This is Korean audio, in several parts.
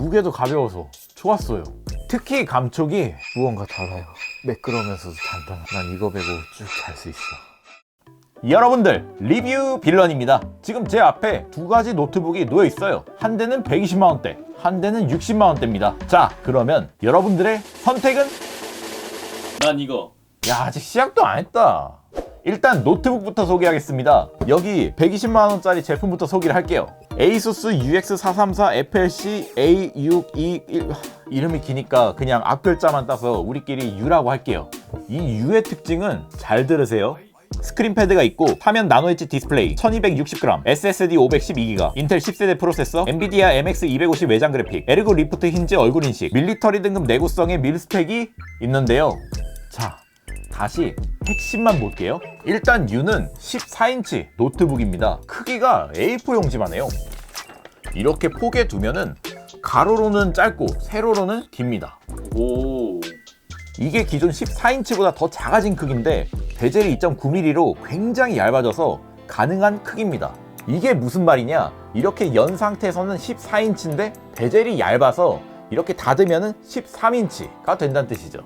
무게도 가벼워서 좋았어요. 특히 감촉이 무언가 달라요. 매끄러우면서도 단단한. 난 이거 베고 쭉 잘 수 있어. 여러분들 리뷰 빌런입니다. 지금 제 앞에 두 가지 노트북이 놓여 있어요. 한 대는 120만 원대, 한 대는 60만 원대입니다. 자, 그러면 여러분들의 선택은 난 이거 야 아직 시작도 안 했다 일단 노트북부터 소개하겠습니다 여기 120만원짜리 제품부터 소개를 할게요 ASUS UX434 FLC A621 이름이 기니까 그냥 앞글자만 따서 우리끼리 U라고 할게요. 이 U의 특징은 잘 들으세요. 스크린 패드가 있고 화면 나노 엣지 디스플레이 1260g SSD 512GB 인텔 10세대 프로세서 엔비디아 MX 250 외장 그래픽 에르고 리프트 힌지 얼굴 인식 밀리터리 등급 내구성의 밀스펙이 있는데요. 자 다시 핵심만 볼게요. 일단 U는 14인치 노트북입니다. 크기가 A4 용지만 해요. 이렇게 포개 두면은 가로로는 짧고 세로로는 깁니다. 오 이게 기존 14인치보다 더 작아진 크기인데 베젤이 2.9mm로 굉장히 얇아져서 가능한 크기입니다. 이게 무슨 말이냐? 이렇게 연 상태에서는 14인치인데 베젤이 얇아서 이렇게 닫으면은 13인치가 된다는 뜻이죠.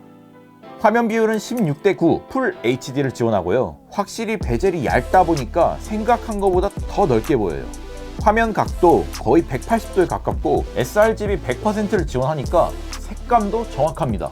화면 비율은 16대 9 풀 HD를 지원하고요. 확실히 베젤이 얇다 보니까 생각한 것보다 더 넓게 보여요. 화면 각도 거의 180도에 가깝고 sRGB 100%를 지원하니까 색감도 정확합니다.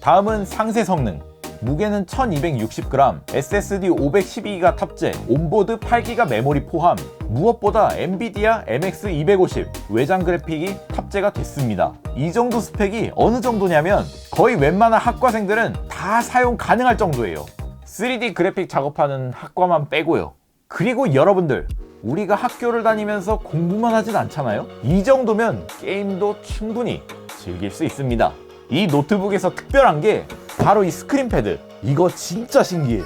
다음은 상세 성능. 무게는 1260g, SSD 512기가 탑재, 온보드 8기가 메모리 포함, 무엇보다 엔비디아 MX 250 외장 그래픽이 탑재가 됐습니다. 이 정도 스펙이 어느 정도냐면 거의 웬만한 학과생들은 다 사용 가능할 정도예요. 3D 그래픽 작업하는 학과만 빼고요. 그리고 여러분들, 우리가 학교를 다니면서 공부만 하진 않잖아요? 이 정도면 게임도 충분히 즐길 수 있습니다. 이 노트북에서 특별한 게 바로 이 스크린 패드. 이거 진짜 신기해요.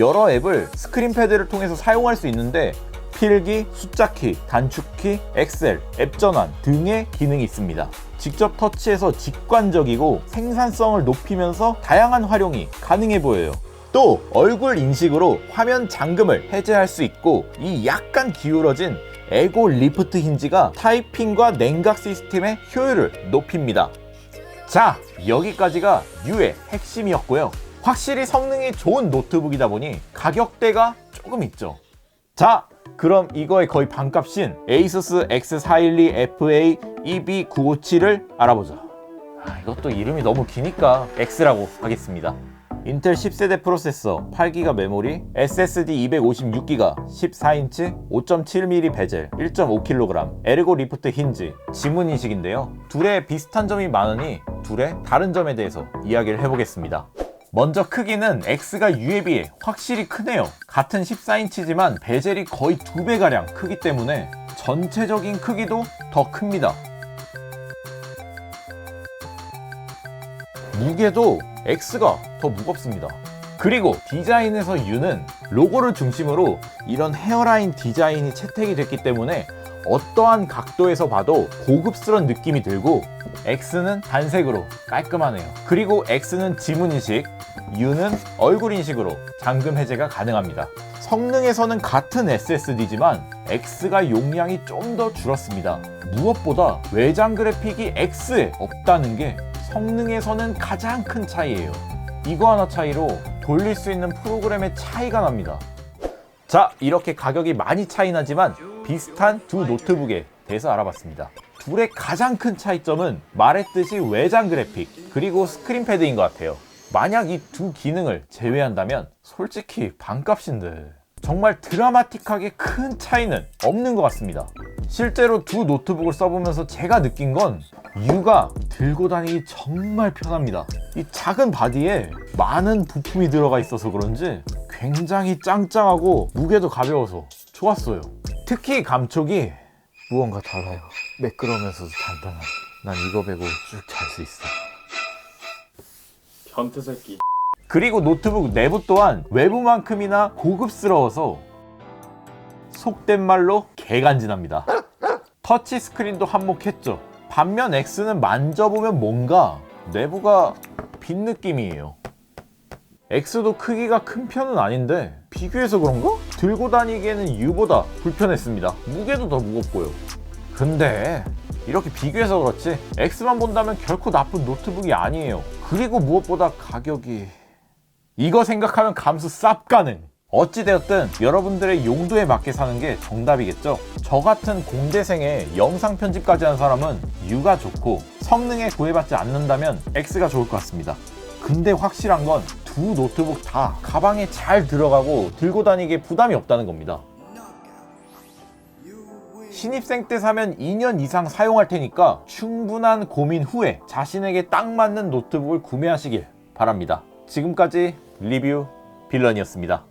여러 앱을 스크린 패드를 통해서 사용할 수 있는데 필기, 숫자키, 단축키, 엑셀, 앱 전환 등의 기능이 있습니다. 직접 터치해서 직관적이고 생산성을 높이면서 다양한 활용이 가능해 보여요. 또 얼굴 인식으로 화면 잠금을 해제할 수 있고 이 약간 기울어진 에고 리프트 힌지가 타이핑과 냉각 시스템의 효율을 높입니다. 자, 여기까지가 U의 핵심이었고요. 확실히 성능이 좋은 노트북이다 보니 가격대가 조금 있죠. 자, 그럼 이거의 거의 반값인 ASUS X412FA EB957을 알아보자. 아, 이것도 이름이 너무 기니까 X라고 하겠습니다. 인텔 10세대 프로세서, 8기가 메모리, SSD 256기가, 14인치, 5.7mm 베젤, 1.5kg, 에르고 리프트 힌지, 지문 인식인데요. 둘의 비슷한 점이 많으니 둘의 다른 점에 대해서 이야기를 해보겠습니다. 먼저 크기는 X가 U에 비해 확실히 크네요. 같은 14인치지만 베젤이 거의 두 배가량 크기 때문에 전체적인 크기도 더 큽니다. 무게도 X가 더 무겁습니다. 그리고 디자인에서 U는 로고를 중심으로 이런 헤어라인 디자인이 채택이 됐기 때문에 어떠한 각도에서 봐도 고급스러운 느낌이 들고 X는 단색으로 깔끔하네요. 그리고 X는 지문 인식, U는 얼굴 인식으로 잠금 해제가 가능합니다. 성능에서는 같은 SSD지만 X가 용량이 좀 더 줄었습니다. 무엇보다 외장 그래픽이 X에 없다는 게 성능에서는 가장 큰 차이예요. 이거 하나 차이로 돌릴 수 있는 프로그램의 차이가 납니다. 자, 이렇게 가격이 많이 차이 나지만 비슷한 두 노트북에 대해서 알아봤습니다. 둘의 가장 큰 차이점은 말했듯이 외장 그래픽 그리고 스크린 패드인 것 같아요. 만약 이 두 기능을 제외한다면 솔직히 반값인데 정말 드라마틱하게 큰 차이는 없는 것 같습니다. 실제로 두 노트북을 써보면서 제가 느낀 건 U가 들고 다니기 정말 편합니다. 이 작은 바디에 많은 부품이 들어가 있어서 그런지 굉장히 짱짱하고 무게도 가벼워서 좋았어요. 특히 감촉이 무언가 달라요. 매끄러우면서도 단단한. 난 이거 베고 쭉 잘 수 있어. 변태 새끼 그리고 노트북 내부 또한 외부만큼이나 고급스러워서 속된 말로 개간지납니다. 터치 스크린도 한몫했죠. 반면 X는 만져보면 뭔가 내부가 빈 느낌이에요. X도 크기가 큰 편은 아닌데 비교해서 그런가? 들고 다니기에는 U보다 불편했습니다. 무게도 더 무겁고요. 근데 이렇게 비교해서 그렇지 X만 본다면 결코 나쁜 노트북이 아니에요. 그리고 무엇보다 가격이 이거 생각하면 감수 쌉 가능. 어찌되었든 여러분들의 용도에 맞게 사는 게 정답이겠죠. 저 같은 공대생에 영상 편집까지 하는 사람은 U가 좋고 성능에 구애받지 않는다면 X가 좋을 것 같습니다. 근데 확실한 건 두 노트북 다 가방에 잘 들어가고 들고 다니기에 부담이 없다는 겁니다. 신입생 때 사면 2년 이상 사용할 테니까 충분한 고민 후에 자신에게 딱 맞는 노트북을 구매하시길 바랍니다. 지금까지 리뷰 빌런이었습니다.